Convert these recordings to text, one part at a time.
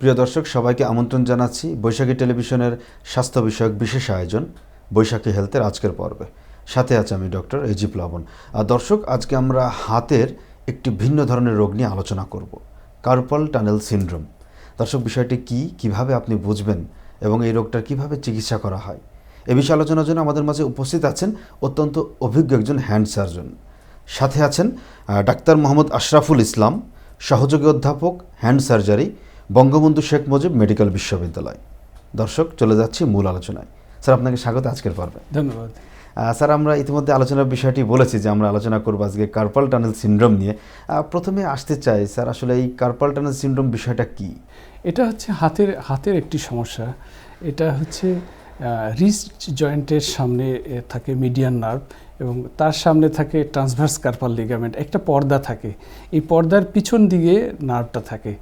প্রিয় দর্শক, সবাইকে আমন্ত্রণ জানাচ্ছি বৈশাখী টেলিভিশনের স্বাস্থ্য বিষয়ক বিশেষ আয়োজন, বৈশাখী হেলথের আজকের পর্বে। সাথে আছে আমি ডক্টর এজি প্লাবন। আর দর্শক, আজকে আমরা হাতের একটি ভিন্ন ধরনের রোগ নিয়ে আলোচনা করব, কার্পল টানেল সিনড্রোম। দর্শক, বিষয়টি কি, কীভাবে আপনি বুঝবেন এবং এই রোগটার কীভাবে চিকিৎসা করা হয়? এ বিষয়ে আলোচনার জন্য আমাদের মাঝে উপস্থিত আছেন অত্যন্ত অভিজ্ঞ একজন হ্যান্ড সার্জন। সাথে আছেন ডাক্তার মোহাম্মদ আশরাফুল ইসলাম, সহযোগী অধ্যাপক, hand surgery Bangabandhu Sheikh Mujib medical বিশ্ববিদ্যালয়। দর্শক চলে যাচ্ছি মূল আলোচনায়। স্যার আপনাকে স্বাগত আজকের পর্বে। ধন্যবাদ। স্যার আমরা ইতিমধ্যে আলোচনার বিষয়টি বলেছি যে আমরা আলোচনা করব আজকে কার্পাল টানেল সিন্ড্রোম নিয়ে। প্রথমে আসতে চাই স্যার আসলে এই কার্পাল টানেল সিন্ড্রোম বিষয়টা কি? এটা হচ্ছে হাতের হাতের একটি সমস্যা। এটা হচ্ছে রিস্ট জয়েন্টের সামনে থাকে মিডিয়ান নার্ভ এবং তার সামনে থাকে ট্রান্সভার্স কার্পাল লিগামেন্ট একটা পর্দা থাকে। এই পর্দার পিছন দিকে নার্ভটা থাকে।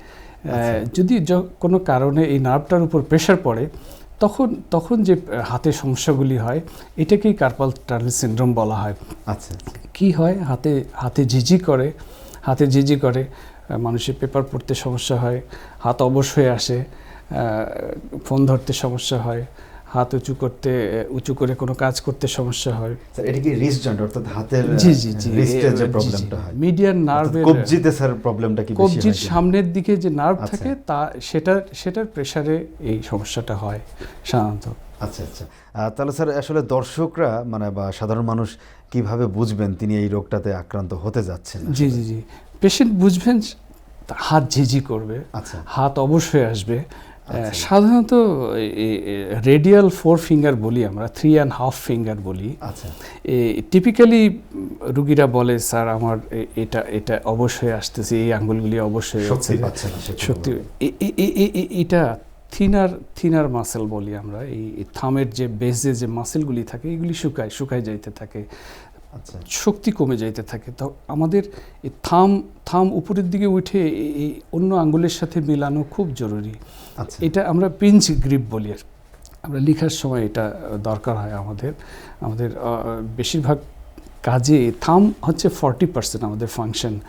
যদি কোনো কারণে এই নার্ভটার উপর প্রেশার পড়ে তখন তখন যে হাতে সমস্যাগুলি হয় এটাকেই কার্পাল টানেল সিনড্রোম বলা হয়। আচ্ছা কি হয়? হাতে হাতে ঝিঝি করে হাতে ঝিঝি করে মানুষের পেপার পড়তে সমস্যা হয় হাত অবশ হয়ে আসে ফোন ধরতে সমস্যা হয় হাত উঁচু করতে উঁচু করে কোনো কাজ করতে সমস্যা হয়। স্যার এটা কি রিস্ট জয়েন্ট অর্থাৎ হাতের জি জি জি রিস্টের যে প্রবলেমটা হয়? মিডিয়ান নার্ভের কবজিতে স্যার প্রবলেমটা কি বেশি কবজির হয়? কি? সামনের দিকে যে নার্ভ আচ্ছা। থাকে তা সেটার সেটার প্রেসারে এই সমস্যাটা হয় সাধারণত। আচ্ছা আচ্ছা। তাহলে স্যার আসলে দর্শকরা মানে বা সাধারণ মানুষ কীভাবে বুঝবেন তিনি এই রোগটাতে আক্রান্ত হতে যাচ্ছেন জি জি জি। পেশেন্ট বুঝবেন হাত ঝিঝি করবে আচ্ছা। হাত অবশ্যই আসবে। সাধারণত রেডিয়াল ফোর ফিঙ্গার বলি আমরা থ্রি অ্যান্ড হাফ ফিঙ্গার বলি। আচ্ছা। টিপিক্যালি রুগীরা বলে স্যার আমার এটা এটা অবশ্যই আসতেছে এই আঙ্গুলগুলি অবশ্যই শক্তি আসছে পাচ্ছে না সে শক্তি এ- এ- এ- এ- এ- এটা থিনার থিনার মাসেল বলি আমরা। এই থামের যে বেসে যে মাসেলগুলি থাকে এগুলি শুকায় শুকায় যাইতে থাকে। আচ্ছা শক্তি কমে যাইতে থাকে। তো আমাদের এই থাম থাম উপরের দিকে উঠে এই- অন্য আঙ্গুলের সাথে মেলানো খুব জরুরি। আচ্ছা। এটা আমরা পিঞ্চ গ্রিপ বলি আর আমরা লেখার সময় এটা দরকার হয় আমাদের। আমাদের বেশিরভাগ কাজে থাম হচ্ছে ফর্টি পার্সেন্ট আমাদের ফাংশন।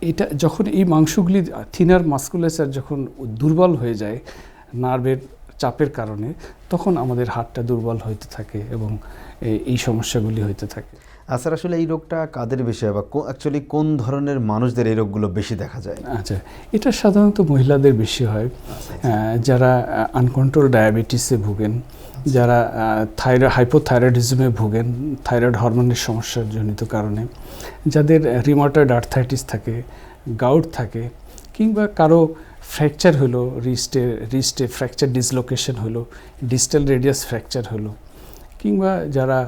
এটা যখন এই মাংসগুলি থিনার মাস্কুলেচার যখন দুর্বল হয়ে যায় নার্ভের চাপের কারণে তখন আমাদের হাতটা দুর্বল হইতে থাকে এবং এই সমস্যাগুলি হইতে থাকে। স্যার আসলে এই রোগটা কাদের বেশি হয় বা অ্যাকচুয়ালি কোন ধরনের মানুষদের এই রোগগুলো বেশি দেখা যায়? আচ্ছা এটা সাধারণত মহিলাদের বেশি হয়। আচ্ছা, যারা আনকন্ট্রোল ডায়াবেটিসে ভোগেন যারা থাইরয়েড হাইপোথাইরয়েডিজমে ভোগেন থাইরয়েড হরমোনের সমস্যার জনিত কারণে যাদের রিমোটয়েড আর্থাইটিস থাকে গাউট থাকে কিংবা কারও ফ্র্যাকচার হলো রিস্টে রিস্টে ফ্র্যাকচার ডিসলোকেশন হলো ডিস্টাল রেডিয়াস ফ্র্যাকচার হলো কিংবা যারা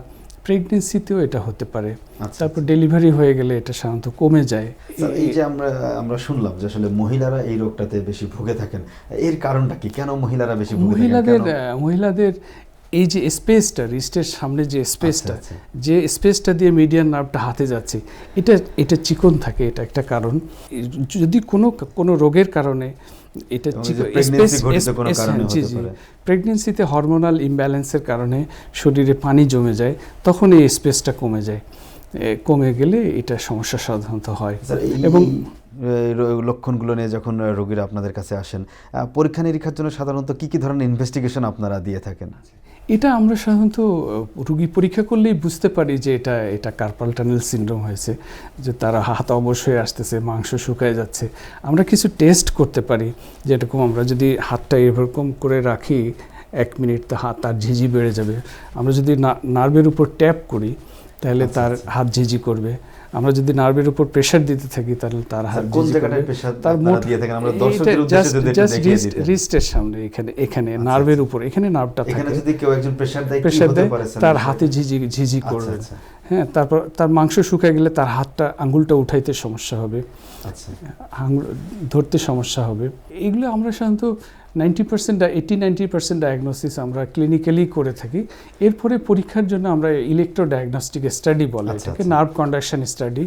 প্রেগনেন্সিতেও এটা হতে পারে। আচ্ছা। তারপর ডেলিভারি হয়ে গেলে এটা সাধারণত কমে যায়। এই যে আমরা আমরা শুনলাম যে আসলে মহিলারা এই রোগটাতে বেশি ভুগে থাকেন এর কারণটা কি? কেন মহিলারা বেশি মহিলাদের মহিলাদের এই যে স্পেসটা রিস্টের সামনে যে স্পেসটা আচ্ছা, যে স্পেসটা দিয়ে মিডিয়ান নার্ভটা হাতে যাচ্ছে এটা এটা চিকন থাকে এটা একটা কারণ। যদি কোনো কোনো রোগের কারণে এটা। প্রেগনেন্সিতে হরমোনাল ইমব্যালেন্সের কারণে শরীরে পানি জমে যায় তখন এই স্পেসটা কমে যায়। কমে গেলে এটা সমস্যা সাধারণত হয়। এবং লক্ষণগুলো নিয়ে যখন রোগীরা আপনাদের কাছে আসেন পরীক্ষা নিরীক্ষার জন্য সাধারণত কি কি ধরনের ইনভেস্টিগেশন আপনারা দিয়ে থাকেন? এটা আমরা সাধারণত রুগী পরীক্ষা করলেই বুঝতে পারি যে এটা এটা কার্পাল টানেল সিনড্রোম হয়েছে যে তারা হাত অবশ্যই আসতেছে মাংস শুকায় যাচ্ছে। আমরা কিছু টেস্ট করতে পারি যেরকম আমরা যদি হাতটা এরকম করে রাখি এক মিনিট তো হাত তার ঝিঝি বেড়ে যাবে। আমরা যদি নার্ভের উপর ট্যাপ করি তাহলে আচ্ছা, তার আচ্ছা। হাত ঝিঝি করবে। আমরা যদি নার্ভের উপর প্রেশার দিতে থাকি তাহলে তার হাত কোন জায়গাটায় প্রেশার তার মোট দিয়ে থাকেন? আমরা দর্শকদের উদ্দেশ্যে দিই দিতেন। wrist-এর সামনে এখানে এখানে আচ্ছা, নার্ভের উপর এখানে নার্ভটা থাকে। এখানে যদি কেউ একজন প্রেশার দেয় প্রেশার হতে দেয় তার হাতে ঝিঝি ঝিঝি আচ্ছা, করবে। আচ্ছা। হ্যাঁ তারপর তার মাংস শুকিয়ে গেলে তার হাতটা আঙ্গুলটা উঠাইতে সমস্যা হবে। আচ্ছা। আঙুল ধরতে সমস্যা হবে। এগুলো আমরা সাধারণত ninety percent eighty ninety percent diagnosis আমরা ক্লিনিক্যালি করে থাকি। এরপরে পরীক্ষার জন্য আমরা ইলেকট্রো ডায়াগনস্টিক স্টাডি বলে এটাকে আচ্ছা। নার্ভ কন্ডাকশন স্টাডি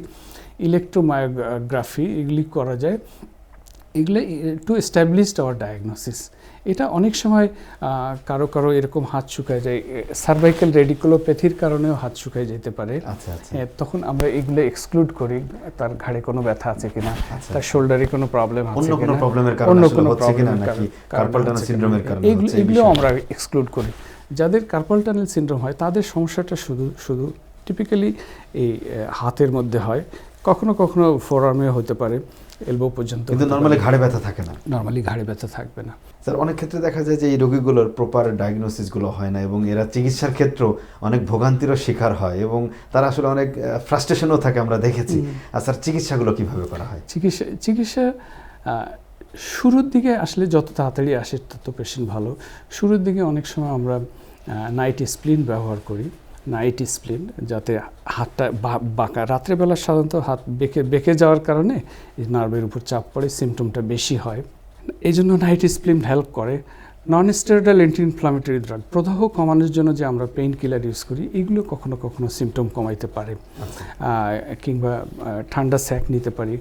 ইলেকট্রোমায়োগ্রাফি এগুলি করা যায়। এগুলো টু এস্টাবলিশড আওয়ার ডায়াগনোসিস এটা অনেক সময় কারও কারও এরকম হাত শুকায় যায় সার্ভাইকাল রেডিকুলোপ্যাথির কারণেও হাত শুকায় যেতে পারে। আচ্ছা আচ্ছা। তখন আমরা এগুলো এক্সক্লুড করি তার ঘাড়ে কোনো ব্যথা আছে কিনা আচ্ছা। তার শোল্ডারে কোনো প্রবলেম আছে অন্য কোনো প্রবলেমের কারণে অন্য কোনো প্রবলেমের নাকি কার্পাল টানেল সিনড্রোমের কারণে এগুলো? আমরা এক্সক্লুড করি। যাদের কার্পাল টানেল সিনড্রোম হয় তাদের সমস্যাটা শুধু শুধু টিপিক্যালি এই হাতের মধ্যে হয়। কখনো কখনো ফোরামে হতে পারে এলবো পর্যন্ত কিন্তু নর্মালি ঘাড়ে ব্যথা থাকে না। নর্মালি ঘাড়ে ব্যথা থাকবে না। স্যার অনেক ক্ষেত্রে দেখা যায় যে এই রোগীগুলোর প্রপার ডায়াগনোসিসগুলো হয় না এবং এরা চিকিৎসার ক্ষেত্রেও অনেক ভোগান্তিরও শিকার হয় এবং তারা আসলে অনেক ফ্রাস্ট্রেশনও থাকে আমরা দেখেছি। আর স্যার চিকিৎসাগুলো কীভাবে করা হয়? চিকিৎসা চিকিৎসা শুরুর দিকে আসলে যত তাড়াতাড়ি আসে তত পেশেন্ট ভালো। শুরুর দিকে অনেক সময় আমরা নাইট স্প্লিন ব্যবহার করি। নাইট স্প্লিন যাতে হাতটা বাঁকা। রাত্রেবেলা সাধারণত হাত বেঁকে বেঁকে যাওয়ার কারণে নার্ভের উপর চাপ পড়ে সিমটমটা বেশি হয়। এই জন্য নাইট স্প্লিন হেল্প করে। Non steroidal anti inflammatory drug প্রদাহ কমানোর জন্য যে আমরা পেইন কিলার ইউজ করি এগুলো কখনো কখনো সিমটম কমাইতে পারে। আচ্ছা। কিংবা ঠান্ডা স্যাক নিতে পারি।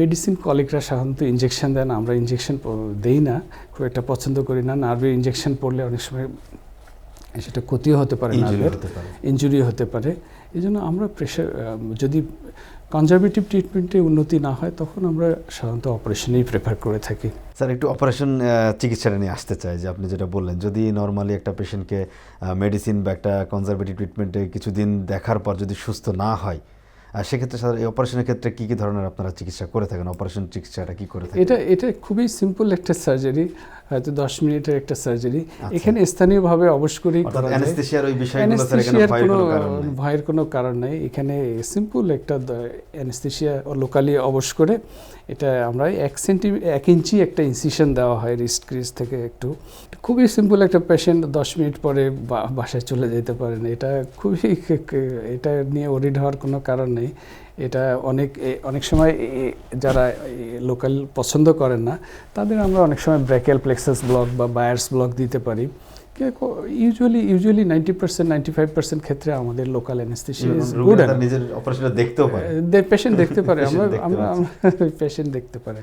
মেডিসিন কলিগরা সাধারণত ইঞ্জেকশন দেন আমরা ইঞ্জেকশন দেই না খুব একটা পছন্দ করি না। নার্ভের ইঞ্জেকশন পড়লে অনেক সময় সেটা ক্ষতিও হতে পারে ইনজুরি হতে পারে। ইঞ্জুরি হতে পারে। এই জন্য আমরা প্রেশার যদি কনজারভেটিভ ট্রিটমেন্টে উন্নতি না হয় তখন আমরা সাধারণত অপারেশনেই প্রেফার করে থাকি। স্যার একটু অপারেশন চিকিৎসাটা নিয়ে আসতে চাই যে আপনি যেটা বললেন। যদি নর্মালি একটা পেশেন্টকে মেডিসিন বা একটা কনজারভেটিভ ট্রিটমেন্টে কিছুদিন দেখার পর যদি সুস্থ না হয় আহ, সেক্ষেত্রে স্যার এই অপারেশনের ক্ষেত্রে কী কী ধরনের আপনারা চিকিৎসা করে থাকেন? অপারেশন চিকিৎসাটা কী করে থাকেন? এটা এটা খুবই সিম্পল একটা সার্জারি হয়তো দশ মিনিটের একটা সার্জারি আচ্ছা। এখানে স্থানীয়ভাবে অবশ্য করেই কোনো ভয়ের কোনো কারণ নেই। এখানে সিম্পল একটা অ্যানেস্থেসিয়া লোকালি অবশ করে এটা আমরা এক সেন্টি এক ইঞ্চি একটা ইনসিশন দেওয়া হয় রিস্ট ক্রিজ থেকে একটু। খুবই সিম্পল একটা পেশেন্ট দশ মিনিট পরে বাসায় চলে যেতে পারেন এটা খুবই এটা নিয়ে ওরিড হওয়ার কোনো কারণ নেই। এটা অনেক অনেক সময় যারা লোকাল পছন্দ করেন না তাদের আমরা অনেক সময় ব্র্যাকেল প্লেক্সাস ব্লক বা বায়ার্স ব্লক দিতে পারি। Usually usually ninety percent ninety five percent ক্ষেত্রে আমাদের লোকাল অ্যানেস্থেশিয়া ইজ গুড নিজের অপারেশনটা দেখতেও পারে। পেশেন্ট দেখতে পারে। আমরা আমরা পেশেন্ট দেখতে পারে।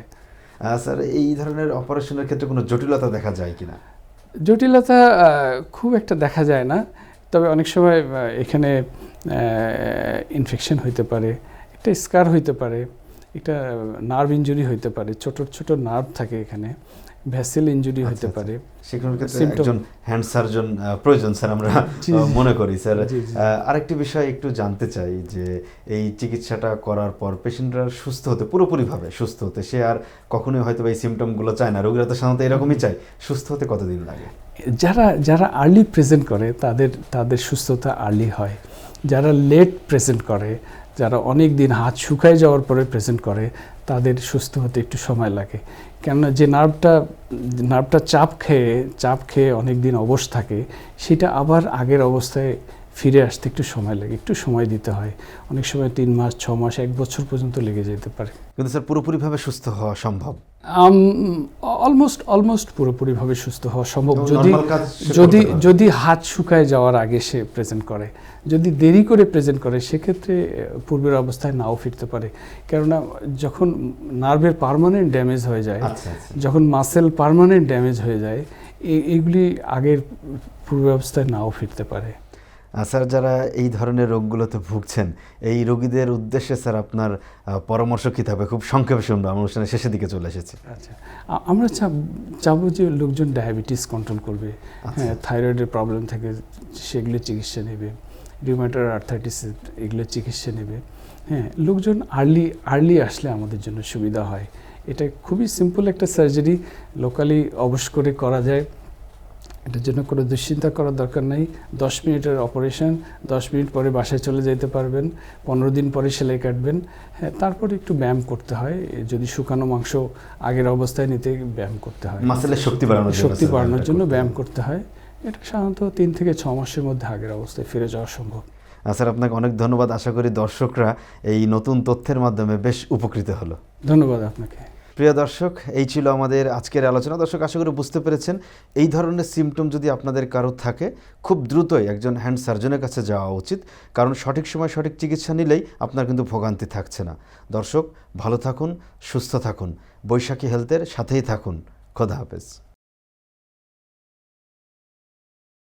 স্যার এই ধরনের অপারেশনের ক্ষেত্রে কোনো জটিলতা দেখা যায় কিনা? জটিলতা খুব একটা দেখা যায় না। তবে অনেক সময় এখানে ইনফেকশন হইতে পারে। একটা স্কার হইতে পারে একটা নার্ভ ইনজুরি হইতে পারে ছোট ছোট নার্ভ থাকে এখানে ভ্যাসেল ইনজুরি হইতে আচ্ছা। পারে। সেখানের ক্ষেত্রে একজন হ্যান্ড সার্জন প্রয়োজন স্যার আমরা। মনে করি স্যার। আরেকটি বিষয় একটু জানতে চাই যে এই চিকিৎসাটা করার পর পেশেন্টরা সুস্থ হতে পুরোপুরিভাবে সুস্থ হতে সে আর কখনোই হয়তো বা এই সিমটমগুলো চায় না। রোগীরা তো সাধারণত এরকমই চায়। সুস্থ হতে কতদিন লাগে? যারা যারা আর্লি প্রেজেন্ট করে তাদের তাদের সুস্থতা আর্লি হয়। যারা লেট প্রেজেন্ট করে যারা অনেক দিন হাত শুকায় যাওয়ার পরে প্রেজেন্ট করে, তাদের সুস্থ হতে একটু সময় লাগে। কেননা যে নার্ভটা নার্ভটা চাপ খেয়ে চাপ খেয়ে অনেক দিন অবশ থাকে, সেটা আবার আগের অবস্থায় ফিরে আসতে একটু সময় লাগে একটু সময় দিতে হয়। অনেক সময় তিন মাস ছ মাস এক বছর পর্যন্ত লেগে যেতে পারে। কিন্তু স্যার পুরোপুরিভাবে সুস্থ হওয়া সম্ভব? অলমোস্ট অলমোস্ট পুরোপুরিভাবে সুস্থ হওয়া সম্ভব। যদি যদি যদি হাত শুকায় যাওয়ার আগে সে প্রেজেন্ট করে। যদি দেরি করে প্রেজেন্ট করে সেক্ষেত্রে পূর্বের অবস্থায় নাও ফিরতে পারে। কেননা যখন নার্ভের পার্মানেন্ট ড্যামেজ হয়ে যায় আচ্ছা আচ্ছা। যখন মাসেল পারমানেন্ট ড্যামেজ হয়ে যায় এ- এগুলি আগের পূর্বাবস্থায় নাও ফিরতে পারে। স্যার যারা এই ধরনের রোগগুলোতে ভুগছেন এই রোগীদের উদ্দেশ্যে স্যার আপনার পরামর্শ কী থাকবে? খুব সংক্ষেপে শুনব আমরা অনুষ্ঠানের শেষের দিকে চলে এসেছি। আচ্ছা আমরা চাব- যে লোকজন ডায়াবেটিস কন্ট্রোল করবে আচ্ছা। হ্যাঁ থাইরয়েডের প্রবলেম থাকে সেগুলো চিকিৎসা নেবে রিউমেটর আর্থাইটিস এগুলো চিকিৎসা নেবে হ্যাঁ লোকজন আর্লি আর্লি আসলে আমাদের জন্য সুবিধা হয়। এটা খুবই সিম্পল একটা সার্জারি লোকালি অবশ্য করে করা যায়। এটার জন্য কোনো দুশ্চিন্তা করার দরকার নেই। দশ মিনিটের অপারেশন দশ মিনিট পরে বাসায় চলে যেতে পারবেন পনেরো দিন পরে সেলাই কাটবেন। হ্যাঁ তারপরে একটু ব্যায়াম করতে হয় যদি শুকানো মাংস আগের অবস্থায় নিতে ব্যায়াম করতে হয়। মাসেলের শক্তি বাড়ানোর শক্তি বাড়ানোর জন্য ব্যায়াম করতে হয়। এটা সাধারণত তিন থেকে ছ মাসের মধ্যে আগের অবস্থায় ফিরে যাওয়া সম্ভব। স্যার আপনাকে অনেক ধন্যবাদ। আশা করি দর্শকরা এই নতুন তথ্যের মাধ্যমে বেশ উপকৃত হলো। ধন্যবাদ আপনাকে। প্রিয় দর্শক, এই ছিল আমাদের আজকের আলোচনা। দর্শক, আশা করি বুঝতে পেরেছেন, এই ধরনের সিমটম যদি আপনাদের কারও থাকে, খুব দ্রুতই একজন হ্যান্ড সার্জনের কাছে যাওয়া উচিত। কারণ সঠিক সময় সঠিক চিকিৎসা নিলেই আপনার কিন্তু ভোগান্তি থাকছে না। দর্শক, ভালো থাকুন, সুস্থ থাকুন। বৈশাখী হেলথের সাথেই থাকুন। খোদা হাফেজ।